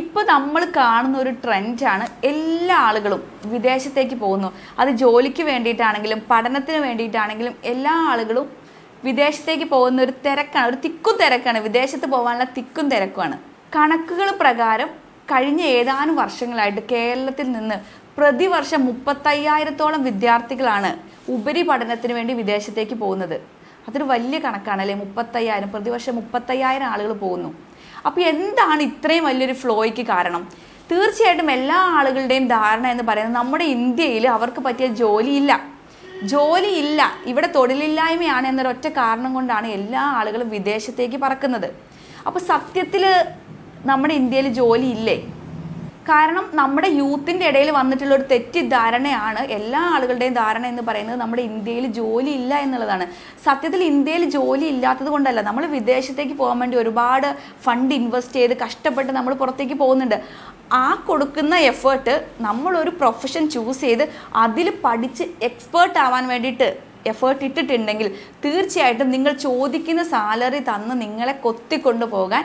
ഇപ്പോൾ നമ്മൾ കാണുന്ന ഒരു ട്രെൻഡാണ് എല്ലാ ആളുകളും വിദേശത്തേക്ക് പോകുന്നു. അത് ജോലിക്ക് വേണ്ടിയിട്ടാണെങ്കിലും പഠനത്തിന് വേണ്ടിയിട്ടാണെങ്കിലും എല്ലാ ആളുകളും വിദേശത്തേക്ക് പോകുന്ന ഒരു തിരക്കാണ്. ഒരു തിക്കും തിരക്കാണ്. വിദേശത്ത് പോകാനുള്ള തിക്കും തിരക്കുമാണ്. കണക്കുകൾ പ്രകാരം കഴിഞ്ഞ ഏതാനും വർഷങ്ങളായിട്ട് കേരളത്തിൽ നിന്ന് പ്രതിവർഷം മുപ്പത്തയ്യായിരത്തോളം വിദ്യാർത്ഥികളാണ് ഉപരിപഠനത്തിന് വേണ്ടി വിദേശത്തേക്ക് പോകുന്നത്. അതൊരു വലിയ കണക്കാണ് അല്ലേ? മുപ്പത്തയ്യായിരം പ്രതിവർഷം മുപ്പത്തയ്യായിരം ആളുകൾ പോകുന്നു. അപ്പോൾ എന്താണ് ഇത്രയും വലിയൊരു ഫ്ലോയ്ക്ക് കാരണം? തീർച്ചയായിട്ടും എല്ലാ ആളുകളുടെയും ധാരണ എന്ന് പറയുന്നത് നമ്മുടെ ഇന്ത്യയിൽ അവർക്ക് പറ്റിയ ജോലിയില്ല. ജോലിയില്ല ഇവിടെ തൊഴിലില്ലായ്മയാണ് എന്നൊരൊറ്റ കാരണം കൊണ്ടാണ് എല്ലാ ആളുകളും വിദേശത്തേക്ക് പറക്കുന്നത്. അപ്പോൾ സത്യത്തിൽ നമ്മുടെ ഇന്ത്യയിൽ ജോലി ഇല്ലേ കാരണം നമ്മുടെ യൂത്തിന്റെ ഇടയിൽ വന്നിട്ടുള്ള ഒരു തെറ്റിദ്ധാരണയാണ് എല്ലാ ആളുകളുടെയും ധാരണ എന്ന് പറയുന്നത് നമ്മുടെ ഇന്ത്യയിൽ ജോലി ഇല്ല എന്നുള്ളതാണ്. സത്യത്തിൽ ഇന്ത്യയിൽ ജോലി ഇല്ലാത്തത് കൊണ്ടല്ല. നമ്മൾ വിദേശത്തേക്ക് പോകാൻ വേണ്ടി ഒരുപാട് ഫണ്ട് ഇൻവെസ്റ്റ് ചെയ്ത് കഷ്ടപ്പെട്ട് നമ്മൾ പുറത്തേക്ക് പോകുന്നുണ്ട്. ആ കൊടുക്കുന്ന എഫേർട്ട് നമ്മളൊരു പ്രൊഫഷൻ ചൂസ് ചെയ്ത് അതിൽ പഠിച്ച് എക്സ്പേർട്ട് ആവാൻ വേണ്ടിയിട്ട് എഫേർട്ട് ഇട്ടിട്ടുണ്ടെങ്കിൽ തീർച്ചയായിട്ടും നിങ്ങൾ ചോദിക്കുന്ന സാലറി തന്ന് നിങ്ങളെ കൊത്തിക്കൊണ്ടു പോകാൻ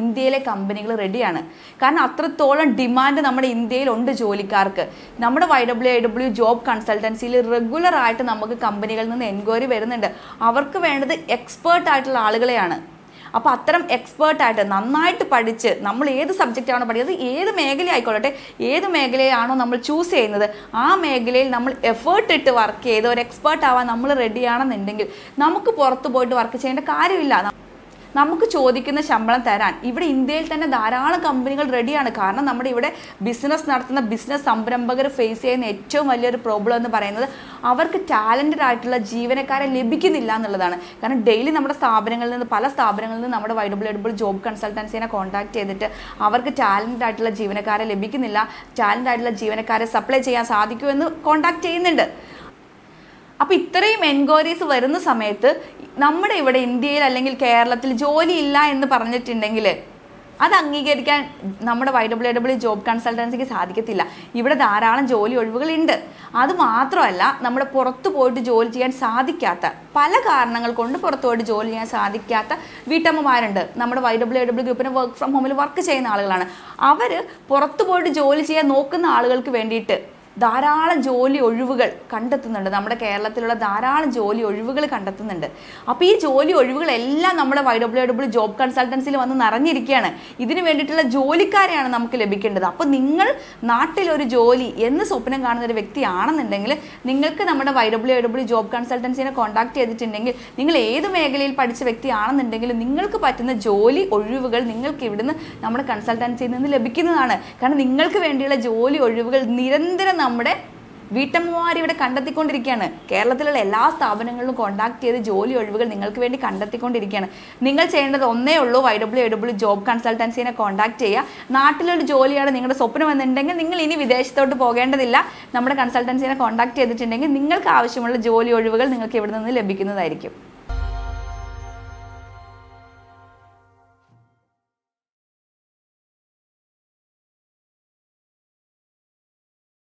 ഇന്ത്യയിലെ കമ്പനികൾ റെഡിയാണ് കാരണം അത്രത്തോളം ഡിമാൻഡ് നമ്മുടെ ഇന്ത്യയിലുണ്ട് ജോലിക്കാർക്ക്. നമ്മുടെ Y W I W job കൺസൾട്ടൻസിയിൽ regular ആയിട്ട് നമുക്ക് കമ്പനികളിൽ നിന്ന് എൻക്വയറി വരുന്നുണ്ട്. അവർക്ക് വേണ്ടത് എക്സ്പേർട്ട് ആയിട്ടുള്ള ആളുകളെയാണ്. അപ്പോൾ അത്തരം എക്സ്പേർട്ടായിട്ട് നന്നായിട്ട് പഠിച്ച് നമ്മൾ ഏത് സബ്ജക്റ്റാണോ പഠിക്കുന്നത് ഏത് മേഖല ആയിക്കോട്ടെ ഏത് മേഖലയാണോ നമ്മൾ ചൂസ് ചെയ്യുന്നത് ആ മേഖലയിൽ നമ്മൾ എഫേർട്ട് ഇട്ട് വർക്ക് ചെയ്ത് ഒരു എക്സ്പേർട്ട് ആവാൻ നമ്മൾ റെഡിയാണെന്നുണ്ടെങ്കിൽ നമുക്ക് പുറത്ത് പോയിട്ട് വർക്ക് ചെയ്യേണ്ട കാര്യമില്ല. നമുക്ക് ചോദിക്കുന്ന ശമ്പളം തരാൻ. ഇവിടെ ഇന്ത്യയിൽ തന്നെ ധാരാളം കമ്പനികൾ റെഡിയാണ് കാരണം നമ്മുടെ ഇവിടെ ബിസിനസ് നടത്തുന്ന ബിസിനസ് സംരംഭകർ ഫേസ് ചെയ്യുന്ന ഏറ്റവും വലിയൊരു പ്രോബ്ലം എന്ന് പറയുന്നത് അവർക്ക് ടാലന്റഡ് ആയിട്ടുള്ള ജീവനക്കാരെ ലഭിക്കുന്നില്ല എന്നുള്ളതാണ്. കാരണം ഡെയിലി നമ്മുടെ സ്ഥാപനങ്ങളിൽ നിന്ന് പല സ്ഥാപനങ്ങളിൽ നിന്ന് നമ്മുടെ വൈഡബിൾ ഡബ്ല്യൂ ജോബ് കൺസൾട്ടൻസിനെ കോൺടാക്ട് ചെയ്തിട്ട് അവർക്ക് ടാലന്റഡ് ആയിട്ടുള്ള ജീവനക്കാരെ ലഭിക്കുന്നില്ല. ടാലന്റ് ആയിട്ടുള്ള ജീവനക്കാരെ സപ്ലൈ ചെയ്യാൻ സാധിക്കുമെന്ന് കോൺടാക്ട് ചെയ്യുന്നുണ്ട്. അപ്പോൾ ഇത്രയും എൻക്വയറീസ് വരുന്ന സമയത്ത് നമ്മുടെ ഇവിടെ ഇന്ത്യയിൽ അല്ലെങ്കിൽ കേരളത്തിൽ ജോലി ഇല്ല എന്ന് പറഞ്ഞിട്ടുണ്ടെങ്കിൽ അത് അംഗീകരിക്കാൻ നമ്മുടെ വൈ ഡബ്ല്യു ഡബ്ല്യു ജോബ് കൺസൾട്ടൻസിക്ക് സാധിക്കത്തില്ല. ഇവിടെ ധാരാളം ജോലി ഒഴിവുകളുണ്ട്. അത് മാത്രമല്ല നമ്മുടെ പുറത്തു പോയിട്ട് ജോലി ചെയ്യാൻ സാധിക്കാത്ത പല കാരണങ്ങൾ കൊണ്ട് പുറത്തു പോയിട്ട് ജോലി ചെയ്യാൻ സാധിക്കാത്ത വീട്ടമ്മമാരുണ്ട്. നമ്മുടെ വൈ ഡബ്ല്യു ഡബ്ല്യു ഗ്രൂപ്പിന് വർക്ക് ഫ്രം ഹോമിൽ വർക്ക് ചെയ്യുന്ന ആളുകളാണ്. അവർ പുറത്തു പോയിട്ട് ജോലി ചെയ്യാൻ നോക്കുന്ന ആളുകൾക്ക് വേണ്ടിയിട്ട് ധാരാളം ജോലി ഒഴിവുകൾ കണ്ടെത്തുന്നുണ്ട്. നമ്മുടെ കേരളത്തിലുള്ള ധാരാളം ജോലി ഒഴിവുകൾ കണ്ടെത്തുന്നുണ്ട്. അപ്പോൾ ഈ ജോലി ഒഴിവുകളെല്ലാം നമ്മുടെ വൈ ഡബ്ല്യു ഡബ്ല്യു ജോബ് കൺസൾട്ടൻസിൽ വന്ന് നിറഞ്ഞിരിക്കുകയാണ്. ഇതിന് വേണ്ടിയിട്ടുള്ള ജോലിക്കാരെയാണ് നമുക്ക് ലഭിക്കേണ്ടത്. അപ്പോൾ നിങ്ങൾ നാട്ടിലൊരു ജോലി എന്ന് സ്വപ്നം കാണുന്ന ഒരു വ്യക്തിയാണെന്നുണ്ടെങ്കിൽ നിങ്ങൾക്ക് നമ്മുടെ വൈ ഡബ്ല്യു ഡബ്ല്യു ജോബ് കൺസൾട്ടൻസിനെ കോൺടാക്ട് ചെയ്തിട്ടുണ്ടെങ്കിൽ നിങ്ങൾ ഏത് മേഖലയിൽ പഠിച്ച വ്യക്തിയാണെന്നുണ്ടെങ്കിലും നിങ്ങൾക്ക് പറ്റുന്ന ജോലി ഒഴിവുകൾ നിങ്ങൾക്ക് ഇവിടുന്ന് നമ്മുടെ കൺസൾട്ടൻസിയിൽ നിന്ന് ലഭിക്കുന്നതാണ്. കാരണം നിങ്ങൾക്ക് വേണ്ടിയുള്ള ജോലി ഒഴിവുകൾ നിരന്തരം നമ്മുടെ വീട്ടമ്മമാർ ഇവിടെ കണ്ടെത്തിക്കൊണ്ടിരിക്കുകയാണ്. കേരളത്തിലുള്ള എല്ലാ സ്ഥാപനങ്ങളിലും കോൺടാക്ട് ചെയ്ത് ജോലി ഒഴിവുകൾ നിങ്ങൾക്ക് വേണ്ടി കണ്ടെത്തിക്കൊണ്ടിരിക്കുകയാണ്. നിങ്ങൾ ചെയ്യേണ്ടത് ഒന്നേ ഉള്ളൂ Y W I W job കൺസൾട്ടൻസിനെ contact ചെയ്യുക. നാട്ടിലൊരു ജോലിയാണ് നിങ്ങളുടെ സ്വപ്നം എന്നുണ്ടെങ്കിൽ നിങ്ങൾ ഇനി വിദേശത്തോട്ട് പോകേണ്ടതില്ല. നമ്മുടെ കൺസൾട്ടൻസിനെ കോൺടാക്ട് ചെയ്തിട്ടുണ്ടെങ്കിൽ നിങ്ങൾക്ക് ആവശ്യമുള്ള ജോലി ഒഴിവുകൾ നിങ്ങൾക്ക് ഇവിടെ നിന്ന് ലഭിക്കുന്നതായിരിക്കും.